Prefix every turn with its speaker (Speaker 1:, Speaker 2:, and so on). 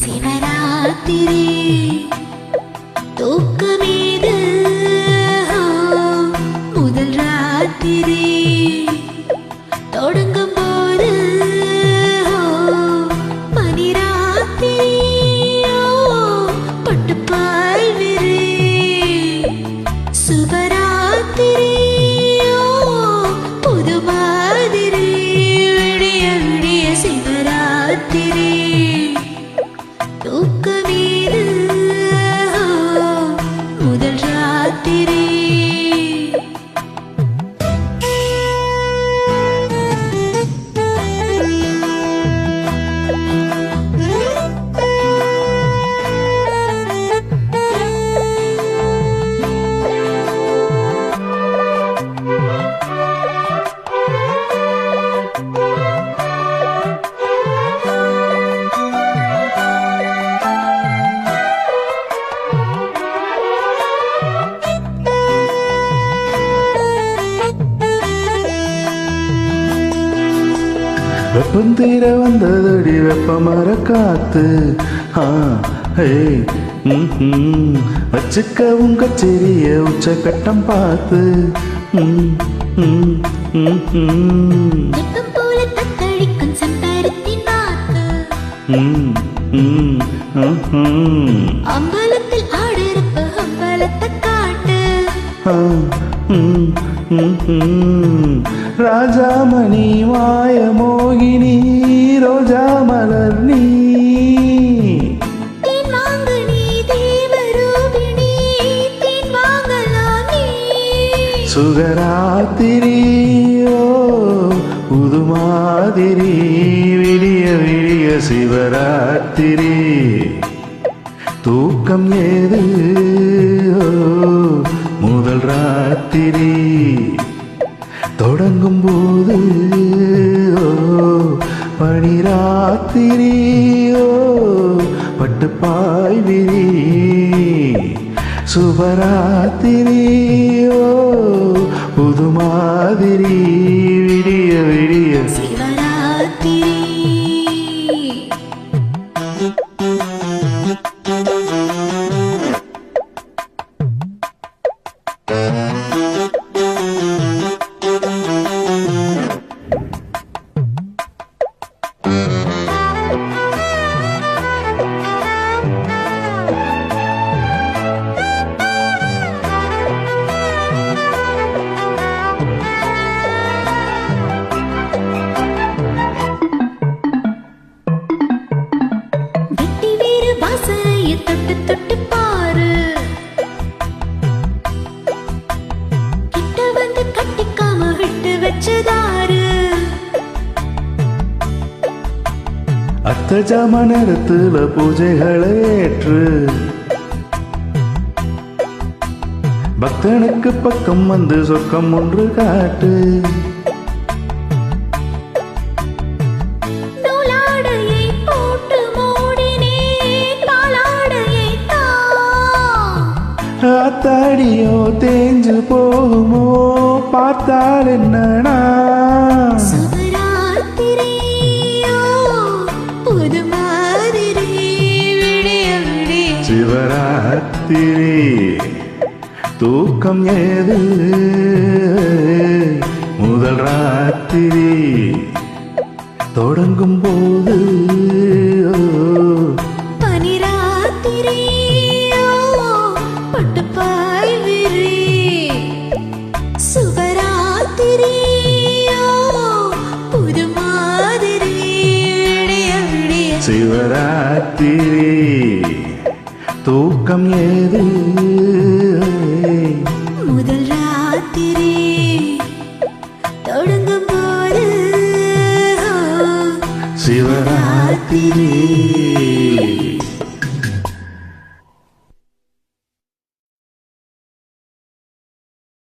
Speaker 1: சிவராத்திரி. தூக்கமீது
Speaker 2: வெப்பம் தீர வந்ததடி வெப்ப மர காத்து ஆ ஹே ம்ஹும். வச்சுக்கவும் கச்சேரிய உச்சக்கட்டம் பார்த்து ம், ம், ம்ஹும்.
Speaker 1: வெப்பம் போல தத்தளிக்கும் செம்பருத்தி நாக்கு
Speaker 2: ம், ம், ம்ஹும்.
Speaker 1: அம்பலத்தில் ஆடிருப்ப அம்பலத்தை காட்டு.
Speaker 2: ராஜாமணி மாய மோகினி ரோஜா மலர் நீ
Speaker 1: நீ.
Speaker 2: சுகராத்திரியோ புது மாதிரி விடிய விடிய சிவராத்திரி. தூக்கம் ஏது ஓ, முதல் ராத்திரி தொடங்கும் போது பனி ராத்திரி ஓ, பனிராத்திரியோ பட்டுப்பாய் விரி ஓ புது மாதிரி விடிய விடிய ஜாம நேரத்துல பூஜைகளை ஏற்று. பக்தனுக்கு பக்கம் வந்து சொர்க்கம் ஒன்று காட்டு. ஆத்தாடியோ தேஞ்சு போகுமோ? பார்த்தால் என்னடா? சிவராத்திரி தூக்கம் ஏது? முதல் ராத்திரி தொடங்கும் போது சிவராத்திரி தூக்கம் ஏது
Speaker 1: முதல் ராத்திரி தொடங்கும் போது
Speaker 2: சிவராத்திரி.